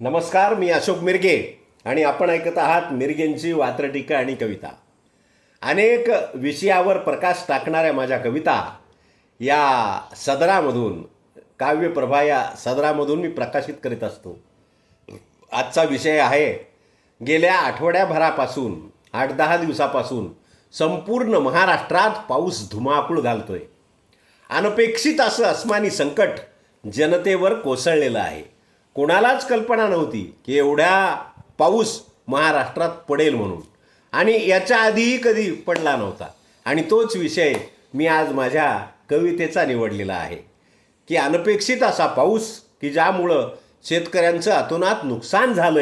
नमस्कार मी अशोक मिरगे आणि आपण ऐकत आहात मिरगेंची वात्रटीका आणि कविता. अनेक विषयावर प्रकाश टाकणाऱ्या माझ्या कविता या सदरामधून काव्यप्रभा या सदरामधून मी प्रकाशित करीत असतो. आजचा विषय आहे गेल्या आठवड्याभरापासून आठ दहा दिवसापासून संपूर्ण महाराष्ट्रात पाऊस धुमाकूळ घालतोय. अनपेक्षित असं अस्मानी संकट जनतेवर कोसळलेलं आहे. कोणालाच कल्पना नव्हती की एवढ्या पाऊस महाराष्ट्रात पडेल म्हणून. आणि याच्या आधीही कधी पडला नव्हता. आणि तोच विषय मी आज माझ्या कवितेचा निवडलेला आहे. की अनपेक्षित असा पाऊस की ज्यामुळं शेतकऱ्यांचं अतोनात नुकसान झालं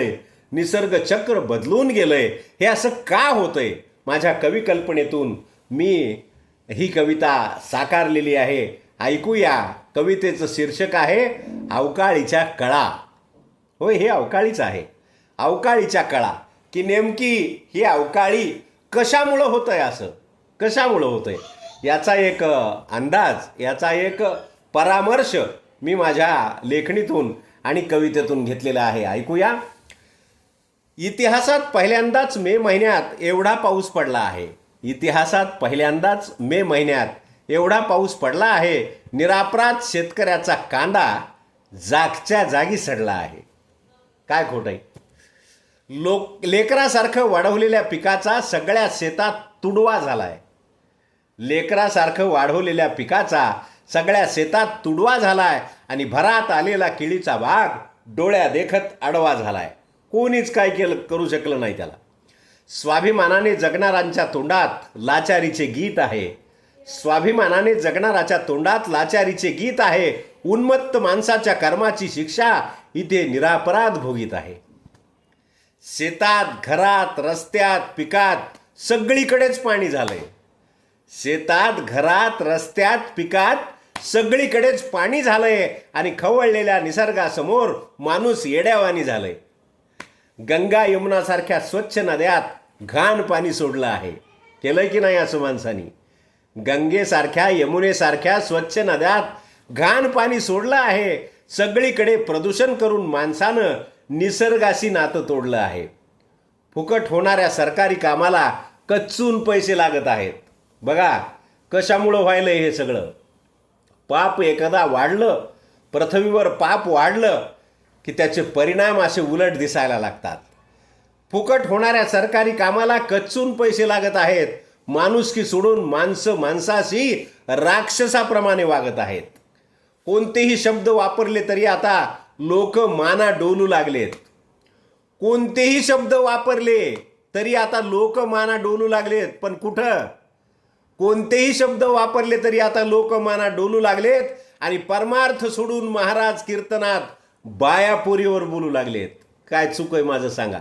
निसर्ग चक्र बदलून गेलं आहे हे असं का होतं आहे माझ्या कविकल्पनेतून मी ही कविता साकारलेली आहे. ऐकूया. कवितेचं शीर्षक आहे अवकाळीच्या कळा. होय हे अवकाळीच आहे. अवकाळीच्या कळा की नेमकी ही अवकाळी कशामुळं होतं आहे असं? कशामुळं होतं आहे याचा एक अंदाज याचा एक परामर्श मी माझ्या लेखणीतून आणि कवितेतून घेतलेला आहे. ऐकूया. इतिहासात पहिल्यांदाच मे महिन्यात एवढा पाऊस पडला आहे. इतिहासात पहिल्यांदाच मे महिन्यात एवढा पाऊस पडला आहे. निरापराध शेतकऱ्याचा कांदा जागच्या जागी सडला आहे. काय खोट आहे? लोक लेकरासारखं वाढवलेल्या पिकाचा सगळ्या शेतात तुडवा झालाय. लेकरासारखं वाढवलेल्या पिकाचा सगळ्या शेतात तुडवा झालाय आणि भरात आलेला किळीचा भाग डोळ्या देखत आडवा झालाय. कोणीच काय केलं करू शकलं नाही त्याला. स्वाभिमानाने जगणाऱ्यांच्या तोंडात लाचारीचे गीत आहे. स्वाभिमानाने जगणाराच्या तोंडात लाचारीचे गीत आहे. उन्मत्त माणसाच्या कर्माची शिक्षा इथे निरापराध भोगीत आहे. शेतात घरात रस्त्यात पिकात सगळीकडेच पाणी झालंय. शेतात घरात रस्त्यात पिकात सगळीकडेच पाणी झालंय आणि खवळलेल्या निसर्गासमोर माणूस येड्यावानी झालंय. गंगा यमुनासारख्या स्वच्छ नद्यात घाण पाणी सोडलं आहे. केलंय की नाही असं माणसानी? गंगेसारख्या यमुनेसारख्या स्वच्छ नद्यात घाण पाणी सोडलं आहे. सगळीकडे प्रदूषण करून माणसानं निसर्गाशी नातं तोडलं आहे. फुकट होणाऱ्या सरकारी कामाला कच्चून पैसे लागत आहेत. बघा कशामुळं व्हायलं हे सगळं? पाप एकदा वाढलं पृथ्वीवर पाप वाढलं की त्याचे परिणाम असे उलट दिसायला लागतात. फुकट होणाऱ्या सरकारी कामाला कच्चून पैसे लागत आहेत. माणुसकी सोडून माणसं माणसाशी राक्षसाप्रमाणे वागत आहेत. कोणतेही शब्द वापरले तरी आता लोक माना डोलू लागलेत. कोणतेही शब्द वापरले तरी आता लोक माना डोलू लागलेत. पण कुठं? कोणतेही शब्द वापरले तरी आता लोक माना डोलू लागलेत आणि परमार्थ सोडून महाराज कीर्तनात बायापोरीवर बोलू लागलेत. काय चूक आहे माझं सांगा.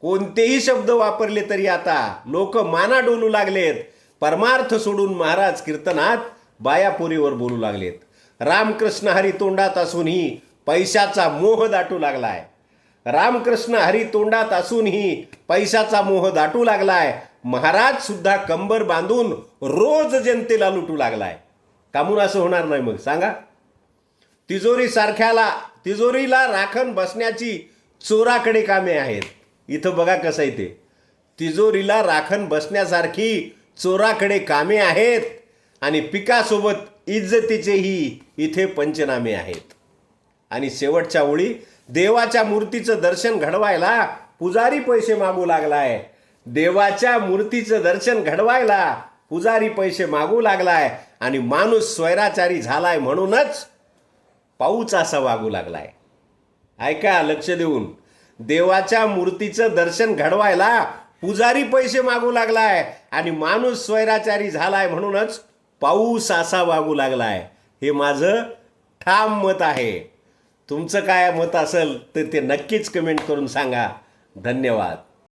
कोणतेही शब्द वापरले तरी आता लोक माना डोलू लागलेत. परमार्थ सोडून महाराज कीर्तनात बायापोरीवर बोलू लागलेत. रामकृष्ण हरी तोंडात असूनही पैशाचा मोह दाटू लागलाय. रामकृष्ण हरी तोंडात असूनही पैशाचा मोह दाटू लागलाय. महाराज सुद्धा कंबर बांधून रोज जनतेला लुटू लागलाय. कामून असं होणार नाही मग सांगा. तिजोरी सारख्याला तिजोरीला राखण बसण्याची चोराकडे कामे आहेत. इथं बघा कसं आहे ते. तिजोरीला राखण बसण्यासारखी चोराकडे कामे आहेत आणि पिकासोबत इज्जतीचेही इथे पंचनामे आहेत. आणि शेवटच्या ओळी देवाच्या मूर्तीचं दर्शन घडवायला पुजारी पैसे मागू लागलाय. देवाच्या मूर्तीचं दर्शन घडवायला पुजारी पैसे मागू लागलाय. आणि माणूस स्वैराचारी झालाय म्हणूनच पाऊच असा वागू लागलाय. ऐका लक्ष देऊन. देवाच्या मूर्तीचं दर्शन घडवायला पुजारी पैसे मागू लागलाय. आणि माणूस स्वैराचारी झालाय म्हणूनच पाऊस असा वागू लागला आहे हे माझं ठाम मत आहे. तुमचं काय मत असेल तर ते नक्कीच कमेंट करून सांगा. धन्यवाद.